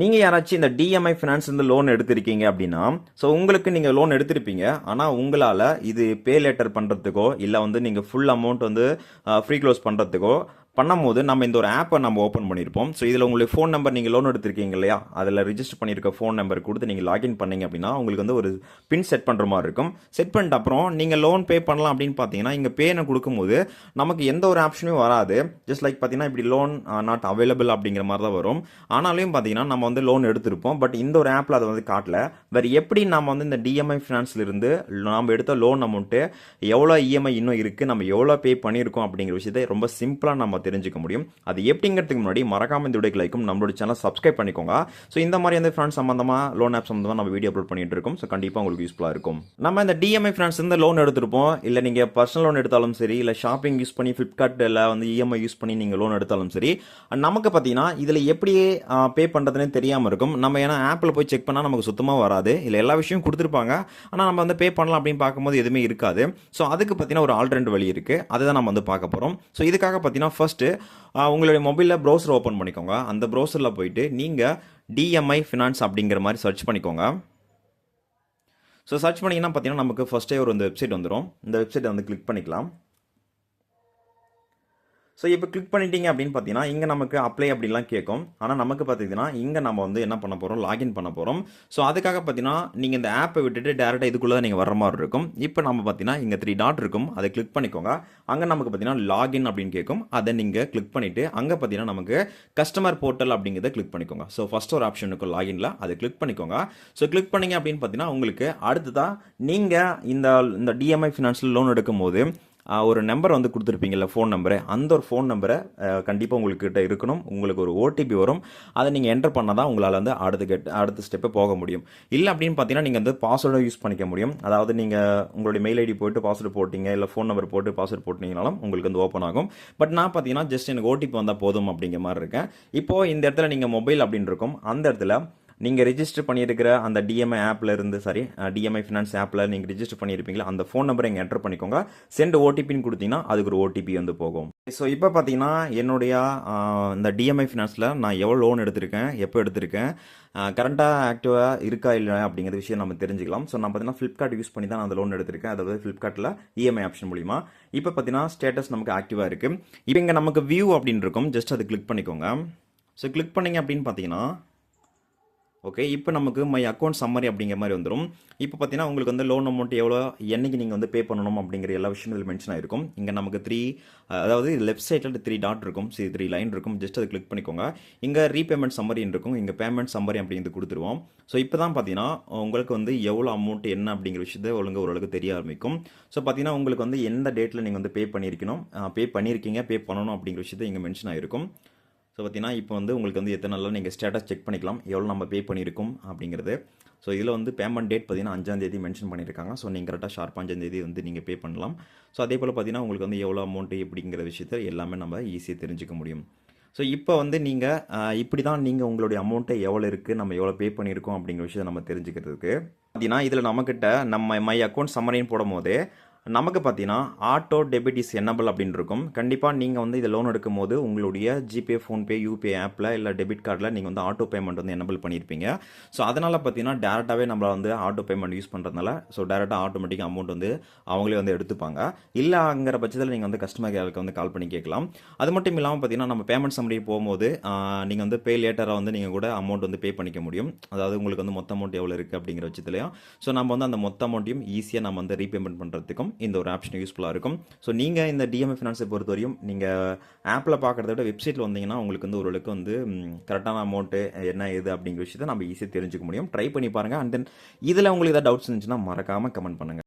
நீங்கள் யாராச்சும் இந்த டிஎம்ஐ ஃபினான்ஸ்லேருந்து லோன் எடுத்திருக்கீங்க அப்படின்னா ஸோ உங்களுக்கு நீங்கள் லோன் எடுத்திருப்பீங்க. ஆனால் உங்களால் இது பே லேட்டர் பண்ணுறதுக்கோ இல்லை வந்து நீங்கள் ஃபுல் அமௌண்ட் வந்து ஃப்ரீ க்ளோஸ் பண்ணுறதுக்கோ பண்ணும்போது நம்ம இந்த ஒரு ஆப்பை நம்ம ஓப்பன் பண்ணியிருப்போம். ஸோ இதில் உங்களுக்கு ஃபோன் நம்பர் நீங்கள் லோன் எடுத்திருக்கீங்க இல்லையா? அதில் ரிஜிஸ்டர் பண்ணியிருக்க ஃபோன் நம்பர் கொடுத்து நீங்கள் லாகின் பண்ணீங்க அப்படின்னா உங்களுக்கு வந்து ஒரு பின் செட் பண்ணுற மாதிரி இருக்கும். செட் பண்ணிட்ட அப்புறம் நீங்கள் லோன் பே பண்ணலாம் அப்படின்னு பார்த்தீங்கன்னா இங்கே பேனை கொடுக்கும்போது நமக்கு எந்த ஒரு ஆப்ஷனும் வராது. ஜஸ்ட் லைக் பார்த்தீங்கன்னா இப்படி லோன் நாட் அவைலபிள் அப்படிங்கிற மாதிரி தான் வரும். ஆனாலும் பார்த்தீங்கன்னா நம்ம வந்து லோன் எடுத்திருப்போம். பட் இந்த ஒரு ஆப்பில் அதை வந்து காட்டல. வேறு எப்படி நம்ம வந்து இந்த டிஎம்ஐ ஃபினான்ஸ்லேருந்து நம்ம எடுத்த லோன் அமௌண்ட்டு எவ்வளோ இஎம்ஐ இன்னும் இருக்குது நம்ம எவ்வளோ பே பண்ணியிருக்கோம் அப்படிங்கிற விஷயத்தை ரொம்ப சிம்பிளாக நம்ம தெரிஞ்சுக்க முடியும். அது எப்படிங்கிறதுக்கு முன்னாடி மறக்காம இந்த வீடியோக்கு லைக்கும் நம்மளோட சேனல் சப்ஸ்கிரைப் பண்ணிக்கோங்க. ஸோ இந்த மாதிரி வந்து ஃப்ரெண்ட்ஸ் சம்மந்தமாக லோன் ஆப் சம்மந்தமாக நம்ம வீடியோ அப்லோட் பண்ணிட்டு இருக்கோம். ஸோ கண்டிப்பாக உங்களுக்கு யூஸ்ஃபுல்லாக இருக்கும். நம்ம இந்த டிஎம்ஐ ஃப்ரெண்ட்ஸ் வந்து லோன் எடுத்திருப்போம். இல்லை நீங்கள் பர்சனல் லோன் எடுத்தாலும் சரி இல்லை ஷாப்பிங் யூஸ் பண்ணி ஃப்ளிப்கார்ட்டில் வந்து இஎம்ஐ யூஸ் பண்ணி நீங்கள் லோன் எடுத்தாலும் சரி நமக்கு பார்த்தீங்கன்னா இதில் எப்படி பே பண்ணுறதுனே தெரியாமல் இருக்கும். நம்ம ஏன்னா ஆப்பில் போய் செக் பண்ணால் நமக்கு சுத்தமாக வராது. இல்லை எல்லா விஷயமும் கொடுத்துருப்பாங்க. ஆனால் நம்ம வந்து பே பண்ணலாம் அப்படின்னு பார்க்கும்போது எதுவுமே இருக்காது. ஸோ அதுக்கு பார்த்தீங்கன்னா ஒரு ஆல்டர்னேட் வழி இருக்குது அதை தான் நம்ம வந்து பார்க்க போகிறோம் ஸோ இதுக்காக பார்த்தீங்கன்னா ஃபஸ்ட்டு உங்களுடைய மொபைலில் ப்ரௌசர் ஓப்பன் பண்ணிக்கோங்க. அந்த ப்ரௌசரில் போயிட்டு நீங்கள் டிஎம்ஐ ஃபினான்ஸ் அப்படிங்கிற மாதிரி சர்ச் பண்ணிக்கோங்க. ஸோ சர்ச் பண்ணிங்கன்னா பார்த்தீங்கன்னா நமக்கு ஃபஸ்ட்டே ஒரு இந்த வெப்சைட் வந்துடும் இந்த வெப்சைட்டை வந்து கிளிக் பண்ணிக்கலாம். ஸோ இப்போ கிளிக் பண்ணிட்டீங்க அப்படின்னு பார்த்தீங்கன்னா இங்கே நமக்கு அப்ளை அப்படிலாம் கேட்கும். ஆனால் நமக்கு பார்த்தீங்கன்னா இங்கே நம்ம வந்து என்ன பண்ண போகிறோம் லாகின் பண்ண போகிறோம் ஸோ அதுக்காக பார்த்தீங்கன்னா நீங்கள் இந்த ஆப்பை விட்டுட்டு டேரெக்டாக இதுக்குள்ளே தான் நீங்கள் வர மாதிரி இருக்கும். இப்போ நம்ம பார்த்தீங்கன்னா இங்கே த்ரீ டாட் இருக்கும். அதை கிளிக் பண்ணிக்கோங்க. அங்கே நமக்கு பார்த்தீங்கன்னா லாகின் அப்படின்னு கேட்கும். அதை நீங்கள் கிளிக் பண்ணிவிட்டு அங்கே பார்த்தீங்கன்னா நமக்கு கஸ்டமர் போர்ட்டல் அப்படிங்கிறத கிளிக் பண்ணிக்கோங்க. ஸோ ஃபஸ்ட் ஒரு ஆப்ஷன் இருக்கும் லாகின்ல அதை கிளிக் பண்ணிக்கோங்க. ஸோ கிளிக் பண்ணீங்க அப்படின்னு பார்த்தீங்கன்னா உங்களுக்கு அடுத்ததாக நீங்கள் இந்த இந்த டிஎம்ஐ ஃபினான்ஷியல் லோன் எடுக்கும்போது ஒரு நம்பர் வந்து கொடுத்துருப்பீங்கள்ல ஃபோன் நம்பரு அந்த ஒரு ஃபோன் நம்பரை கண்டிப்பாக உங்கள்கிட்ட இருக்கணும். உங்களுக்கு ஒரு ஓடிபி வரும். அதை நீங்கள் என்டர் பண்ணால் தான் உங்களால் வந்து அடுத்த கெட் அடுத்த ஸ்டெப்பை போக முடியும். இல்லை அப்படின்னு பார்த்தீங்கன்னா நீங்கள் வந்து பாஸ்வேர்டை யூஸ் பண்ணிக்க முடியும். அதாவது நீங்கள் உங்களுடைய மெயில் ஐடி போட்டு பாஸ்வேர்டு போட்டிங்க இல்லை ஃபோன் நம்பர் போட்டு பாஸ்வேர்டு போட்டிங்கனாலும் உங்களுக்கு வந்து ஓப்பன் ஆகும். பட் நான் பார்த்தீங்கன்னா ஜஸ்ட் எனக்கு ஓடிபி வந்தால் போதும் அப்படிங்கிற மாதிரி இருக்கேன். இப்போது இந்த இடத்துல நீங்கள் மொபைல் அப்படின்னு இருக்கும். அந்த இடத்துல நீங்கள் ரிஜிஸ்டர் பண்ணியிருக்கிற அந்த டிஎம்ஐ ஆப்பில் இருந்து சாரி டிஎம்ஐ ஃபினான்ஸ் ஆப்பில் நீங்கள் ரிஜிஸ்டர் பண்ணியிருப்பீங்களா அந்த ஃபோன் நம்பரை இங்கே என்டர் பண்ணிக்கோங்க. சென்ட் ஓடிபின்னு கொடுத்தீங்கன்னா அதுக்கு ஒரு ஓடிபி வந்து போகும். ஸோ இப்போ பார்த்தீங்கன்னா என்னுடைய இந்த டிஎம்ஐ ஃபினான்ஸில் நான் எவ்வளோ லோன் எடுத்திருக்கேன் எப்போ எடுத்திருக்கேன் கரண்ட்டாக ஆக்டிவாக இருக்கா இல்லை அப்படிங்கிற விஷயம் நம்ம தெரிஞ்சுக்கலாம். ஸோ நான் பார்த்தீங்கன்னா ஃப்ளிப்கார்ட் யூஸ் பண்ணி தான் நான் அந்த லோன் எடுத்திருக்கேன். அதாவது ஃப்ளிப்கார்ட்டில் இஎம்ஐ ஆப்ஷன் மூலிமா இப்போ பார்த்தீங்கன்னா ஸ்டேட்டஸ் நமக்கு ஆக்டிவாக இருக்குது இப்போ இங்கே நமக்கு வியூ அப்படின்னு இருக்கும். ஜஸ்ட் அதை கிளிக் பண்ணிக்கோங்க. ஸோ கிளிக் பண்ணீங்க அப்படின்னு பார்த்தீங்கன்னா ஓகே இப்போ நமக்கு மை அக்கௌண்ட் சம்மரி அப்படிங்கிற மாதிரி வந்துடும் இப்போ பார்த்தீங்கன்னா உங்களுக்கு வந்து லோன் அமௌண்ட் எவ்வளோ என்னைக்கு நீங்கள் வந்து பே பண்ணணும் அப்படிங்கிற எல்லா விஷயமும் இதில் மென்ஷன் ஆயிருக்கும். இங்கே நமக்கு த்ரீ அதாவது லெஃப்ட் சைடில் த்ரீ டாட் இருக்கும். சி த்ரீ லைன் இருக்கும். ஜஸ்ட் அதை கிளிக் பண்ணிக்கோங்க. இங்கே ரீபேமெண்ட் சம்மரின்னு இருக்கும். இங்கே பேமெண்ட் சம்மரி அப்படிங்கிறது கொடுத்துருவோம். ஸோ இப்போ தான் பார்த்தீங்கன்னா உங்களுக்கு வந்து எவ்வளோ அமௌண்ட் என்ன அப்படிங்கிற விஷயத்த ஒழுங்கு ஓரளவுக்கு தெரிய ஆரம்பிக்கும். ஸோ பார்த்தீங்கன்னா உங்களுக்கு வந்து எந்த டேட்டில் நீங்கள் வந்து பே பண்ணியிருக்கணும் பே பண்ணியிருக்கீங்க பே பண்ணணும் அப்படிங்கிற விஷயத்தை இங்கே மென்ஷன் ஆயிருக்கும். ஸோ பார்த்தீங்கன்னா இப்போ வந்து உங்களுக்கு வந்து எத்தனை நாளில் நீங்கள் ஸ்டேட்டஸ் செக் பண்ணிக்கலாம் எவ்வளோ நம்ம பே பண்ணியிருக்கோம் அப்படிங்கிறது. ஸோ இதில் வந்து பேமெண்ட் டேட் பார்த்தீங்கன்னா அஞ்சாந்தேதி மென்ஷன் பண்ணியிருக்காங்க. ஸோ நீங்கள் கரெக்டாக ஷார்ப் அஞ்சாந்தேதி வந்து நீங்கள் பே பண்ணலாம். ஸோ அதே போல் பார்த்தீங்கன்னா உங்களுக்கு வந்து எவ்வளோ அமௌண்ட்டு எப்படிங்கிற விஷயத்தை எல்லாமே நம்ம ஈஸியாக தெரிஞ்சுக்க முடியும். ஸோ இப்போ வந்து நீங்கள் இப்படி தான் நீங்கள் உங்களுடைய அமௌண்ட்டை எவ்வளோ இருக்குது நம்ம எவ்வளோ பே பண்ணியிருக்கோம் அப்படிங்கிற விஷயத்தை நம்ம தெரிஞ்சுக்கிறதுக்கு. பார்த்தீங்கன்னா இதில் நம்மக்கிட்ட நம்ம மை அக்கௌண்ட் சம்மரின்னு போடும்போது நமக்கு பார்த்தீங்கன்னா ஆட்டோ டெபிட் இஸ் என்னபிள் அப்படின்னு இருக்கும் கண்டிப்பாக நீங்கள் வந்து இதை லோன் எடுக்கும் போது உங்களுடைய ஜிபே ஃபோன்பே யூபிஐ ஆப்பில் இல்லை டெபிட் கார்டில் நீங்கள் வந்து ஆட்டோ பேமெண்ட் வந்து எனபிள் பண்ணியிருப்பீங்க. ஸோ அதனால் பார்த்தீங்கன்னா டேரெக்டாகவே நம்மளை வந்து ஆட்டோ பேமெண்ட் யூஸ் பண்ணுறதுனால ஸோ டேரெக்டாக ஆட்டோமேட்டிக் அமௌண்ட் வந்து அவங்களே வந்து எடுத்துப்பாங்க. இல்லைங்கிற பட்சத்தில் நீங்கள் வந்து கஸ்டமர் கேருக்கு வந்து கால் பண்ணி கேட்கலாம். அது மட்டும் இல்லாமல் பார்த்தீங்கன்னா நம்ம பேமெண்ட் சம்மரி போகும்போது நீங்கள் வந்து பே லேட்டராக வந்து நீங்கள் கூட அமௌண்ட் வந்து பே பண்ணிக்க முடியும். அதாவது உங்களுக்கு வந்து மொத்த அமௌண்ட் எவ்வளோ இருக்குது அப்படிங்கிற பட்சத்துலையும். ஸோ நம்ம வந்து அந்த மொத்த அமௌண்ட்டையும் ஈஸியாக நம்ம வந்து ரீபேமெண்ட் பண்ணுறதுக்கும் இந்த ஒரு ஆப்ஷன் யூஸ்ஃபுல்லாக இருக்கும். ஸோ நீங்கள் இந்த டிஎம்ஐ ஃபினான்ஸை பொறுத்தவரையும் நீங்கள் ஆப்பில் பார்க்குறத விட வெப்சைட்டில் வந்தீங்கன்னா உங்களுக்கு வந்து ஓரளவுக்கு வந்து கரெக்டான அமௌண்ட்டு என்ன ஏது அப்படிங்கிற விஷயத்தை நம்ம ஈஸியாக தெரிஞ்சுக்க முடியும். ட்ரை பண்ணி பாருங்கள் அண்ட் தென் இதில் உங்களுக்கு ஏதாவது டவுட்ஸ் இருந்துச்சுன்னா மறக்காமல் கமெண்ட் பண்ணுங்கள்